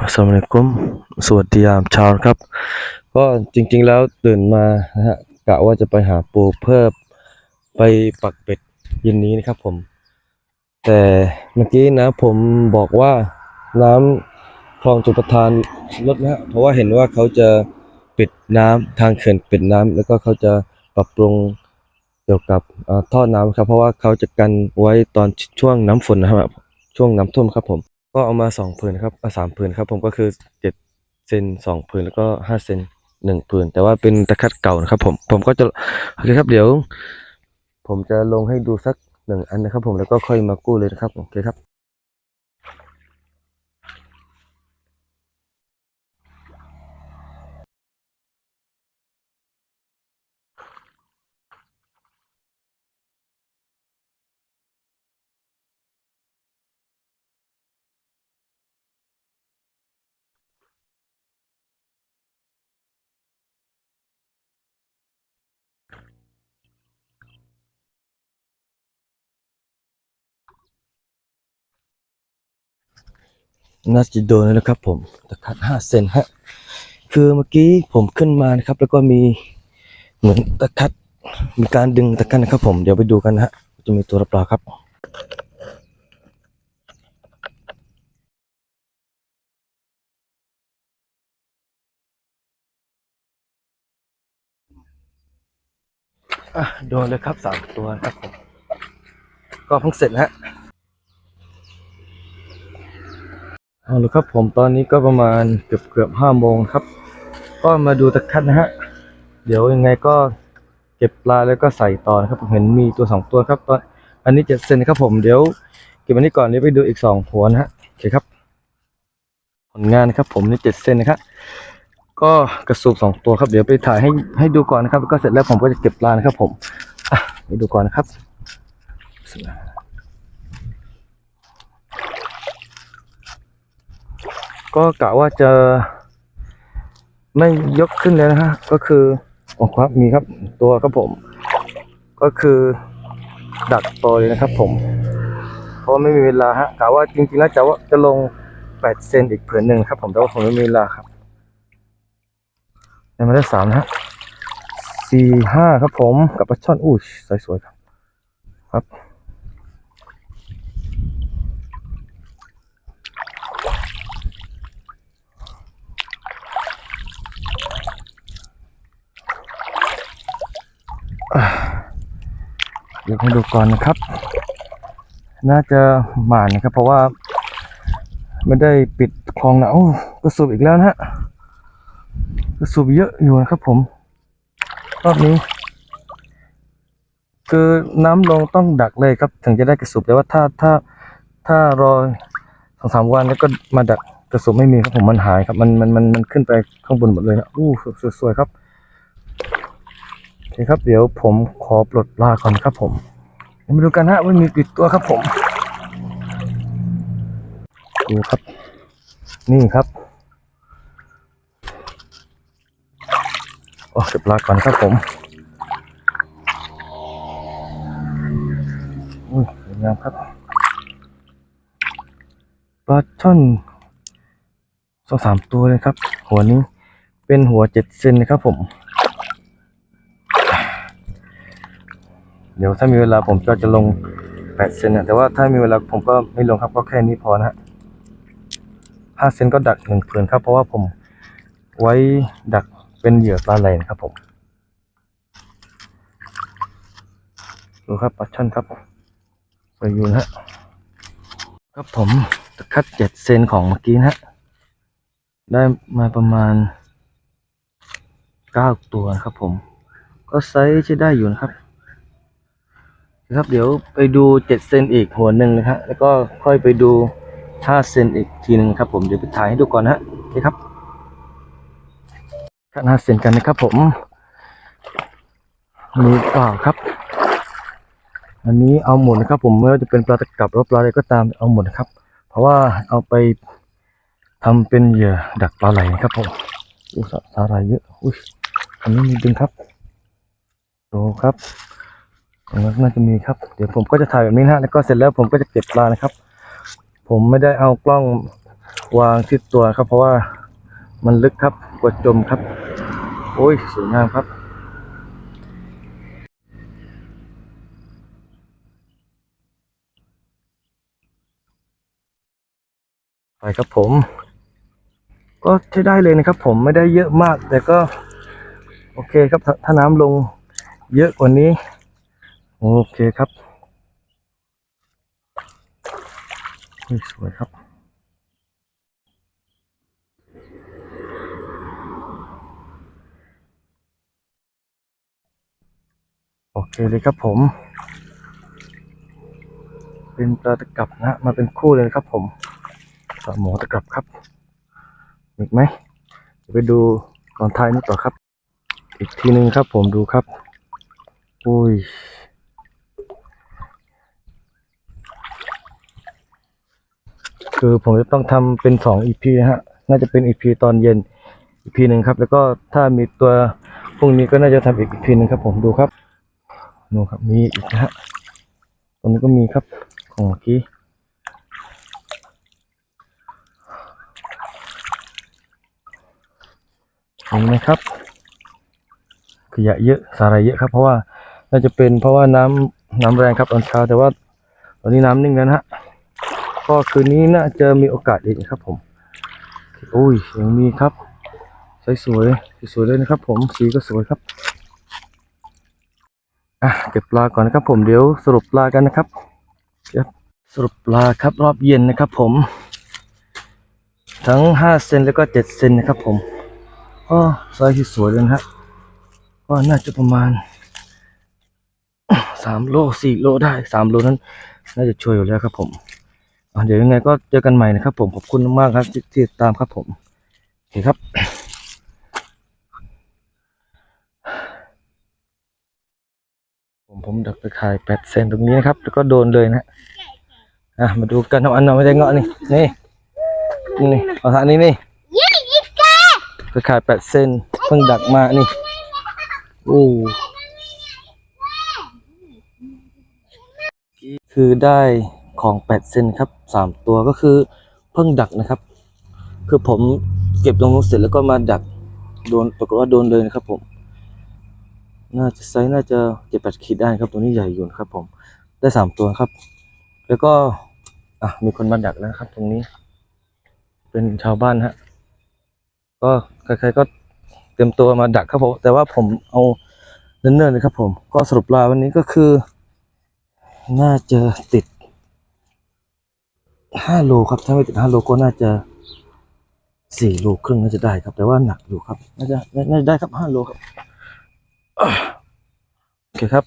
สวัสดีครับสวัสดียามเช้าครับ ก็จริงๆแล้วตื่นมานะฮะกะว่าจะไปหาปูเพื่อไปปักเป็ดเย็นนี้นะครับผม แต่เมื่อกี้นะผมบอกว่าน้ำคลองจุประทานลดนะฮะเพราะว่าเห็นว่าเขาจะปิดน้ำทางเขื่อนปิดน้ำแล้วก็เขาจะปรับปรุงเกี่ยวกับท่อท่อน้ำครับ เพราะว่าเขาจะกันไว้ตอนช่วงน้ำฝนนะครับช่วงน้ำท่วมครับผม ก็เอามาสองผืนครับเอาสามผืนครับ ผมก็คือเจ็ดเซนสองผืนแล้วก็ห้าเซนหนึ่งผืน แต่ว่าเป็นตะคัดเก่านะครับ ผมผมก็จะโอเคครับเดี๋ยว ผมจะลงให้ดูสักหนึ่งอันนะครับ ผมแล้วก็ค่อยมากู้เลยนะครับโอเคครับ น่าจะโดนแล้วนะครับ ผมตะคัดห้าเซนฮะคือเมื่อกี้ผมขึ้นมานะครับ แล้วก็มีเหมือนตะคัดมีการดึงตะคัดนะครับ ผมเดี๋ยวไปดูกันนะฮะจะมีตัวหรือเปล่าครับอะโดนเลยครับสามตัวครับผมก็เพิ่งเสร็จนะฮะ เอาละครับผมตอนนี้ก็ประมาณเกือบเกือบห้าโมงครับ ก็มาดูตะคัดนะฮะ เดี๋ยวยังไงก็เก็บปลาแล้วก็ใส่ต่อนะครับผมเห็นมีตัวสองตัวครับตอนอันนี้เจ็ดเซนนครับผมเดี๋ยวเก็บอันนี้ก่อนเดี๋ยวไปดูอีกสองหัวนะฮะโอเคครับ ผลงานนะครับ ผมนี่เจ็ดเซนนะครับก็กระสูบสองตัวครับเดี๋ยวไปถ่ายให้ให้ดูก่อนนะครับ ก็เสร็จแล้วผมก็จะเก็บปลานะครับ ผมอะไปดูก่อนนะครับ ก็กะว่าจะไม่ยกขึ้นเลยนะฮะ ก็คือโอ้ครับมีครับตัวครับผม ก็คือดักตัวเลยนะครับผม เพราะไม่มีเวลาฮะกะว่าจริงๆแล้วจะว่าจะลงแปดเซนอีกผืนหนึ่งครับ ผมแต่ว่าผมไม่มีเวลาครับยังไม่ได้สามนะฮะสี่ห้าครับผมกับปลาช่อนอู้สวยๆครับ ครับ เดี๋ยวให้ดูก่อนนะครับ น่าจะหมานนะครับ เพราะว่า ไม่ได้ปิดคลองนะโอ้กระสูบอีกแล้วนะฮะกระสูบเยอะอยู่นะครับ ผมรอบนี้ คือน้ำลงต้องดักเลยครับ ถึงจะได้กระสูบแต่ว่าถ้าถ้าถ้ารอสองสามวันแล้วก็มาดักกระสูบไม่มีครับผมมันหายครับ มันมันมันมันขึ้นไปข้างบนหมดเลยนะอู้สวยๆครับ เคครับเดี๋ยวผมขอปลดปลาก่อนครับผมมาดูกันฮะว่ามีกี่ตัวครับผมดูครับ นี่ครับโอ้เก็บปลาก่อนครับผมอุ้ยสวยงามครับปลาช่อนสองสามตัวเลยครับ หัวนี้เป็นหัวเจ็ดเซนนะครับผม เดี๋ยวถ้ามีเวลาผมก็จะลงแปดเซนนะแต่ว่าถ้ามีเวลาผมก็ไม่ลงครับก็แค่นี้พอนะฮะห้าเซนก็ดักหนึ่งผืนครับ เพราะว่าผมไว้ดักเป็นเหยื่อปลาไหลนะครับผมดูครับปลาช่อนครับไปอยู่นะฮะครับผมตะคัดเจ็ดเซนของเมื่อกี้นะฮะได้มาประมาณเก้าตัวนะครับผม ก็ไซส์ใช้ได้อยู่นะครับ นะครับ เดี๋ยวไปดูเจ็ดเซนอีกหัวหนึ่งนะฮะแล้วก็ค่อยไปดูห้าเซนอีกทีหนึ่งครับ ผมเดี๋ยวไปถ่ายให้ดูก่อนนะฮะโอเคครับขั้นห้าเซนกันนะครับ ผมมีเปล่าครับ อันนี้เอาหมดนะครับ ผมไม่ว่าจะเป็นปลาตะกับหรือปลาอะไรก็ตามเอาหมดนะครับ เพราะว่าเอาไปทำเป็นเหยื่อดักปลาไหลนะครับผมอู้สาสาหร่ายเยอะอุ้ยอันนี้มีดึงครับดูครับ นั้นน่าจะมีครับ เดี๋ยวผมก็จะถ่ายแบบนี้นะแล้วก็เสร็จแล้วผมก็จะเก็บปลานะครับ ผมไม่ได้เอากล้องวางที่ตัวครับ เพราะว่ามันลึกครับกลัวจมครับ โอ้ยสวยงามครับไปครับผม ก็ใช้ได้เลยนะครับ ผมไม่ได้เยอะมาก แต่ก็ โอเคครับถ้าน้ำลงเยอะกว่านี้ โอเคครับเฮ้ยสวยครับ โอเคเลยครับผม เป็นปลาตะกับนะฮะมาเป็นคู่เลยครับผมปลาหมอตะกับครับอีกไหมเดี๋ยวไปดูตอนท้ายนี้ต่อครับ อีกทีหนึ่งครับผมดูครับ อุ้ย คือผมจะต้องทำเป็นสองอีพีนะฮะ น่าจะเป็นอีพีตอนเย็นอีพีหนึ่งครับ แล้วก็ถ้ามีตัวพรุ่งนี้ก็น่าจะทำอีกอีพีหนึ่งครับ ผมดูครับนู่นครับมีอีกนะฮะตรงนี้ก็มีครับของเมื่อกี้เห็นไหมครับ ขยะเยอะสาหร่ายเยอะครับ เพราะว่าน่าจะเป็นเพราะว่าน้ำน้ำแรงครับตอนเช้าแต่ว่าตอนนี้น้ำนิ่งแล้วนะฮะ ก็คืนนี้น่าจะมีโอกาสอีกนะครับผมโอ้ยยังมีครับสวยๆสวยๆเลยนะครับผมสีก็สวยครับอะเก็บปลาก่อนนะครับผมเดี๋ยวสรุปปลากันนะครับครับสรุปปลาครับรอบเย็นนะครับผม ทั้งห้าเซนแล้วก็เจ็ดเซนนะครับผมก็ไซส์ที่สวยเลยนะฮะก็น่าจะประมาณสามโลสี่โลได้สามโลนั้น น่าจะช่วยอยู่แล้วครับผม เดี๋ยวยังไงก็เจอกันใหม่นะครับ ผมขอบคุณมากครับที่ติดตามครับผมโอเคครับผมผมดักไปขายแปดเซนตรงนี้นะครับ แล้วก็โดนเลยนะอะมาดูกันทำอันเราไม่ได้เงาะนี่นี่นี่เอาทางนี้นี่ไปขายแปดเซนเพิ่งดักมานี่โอ้คือได้ ของแปดเซนครับสามตัวก็คือเพิ่งดักนะครับ คือผมเก็บลงนู้เสร็จแล้วก็มาดักโดนปรากฏว่าโดนเลยนะครับ ผม น่าจะไซส์น่าจะเจ็ดแปดขีดได้ครับ ตัวนี้ใหญ่อยู่นะครับ ผมได้สามตัวครับ แล้วก็อะมีคนมาดักแล้วครับ ตรงนี้ เป็นชาวบ้านฮะ ก็ใครๆก็เตรียมตัวมาดักครับผมแต่ว่าผมเอาเนิ่นๆเลยครับ ผม ก็สรุปลาวันนี้ก็คือ น่าจะติด ห้าโลครับถ้าไม่ติดห้าโลก็น่าจะสี่โลครึ่งน่าจะได้ครับ แต่ว่าหนักอยู่ครับ น่าจะน่าจะได้ครับห้าโลครับโอเคครับ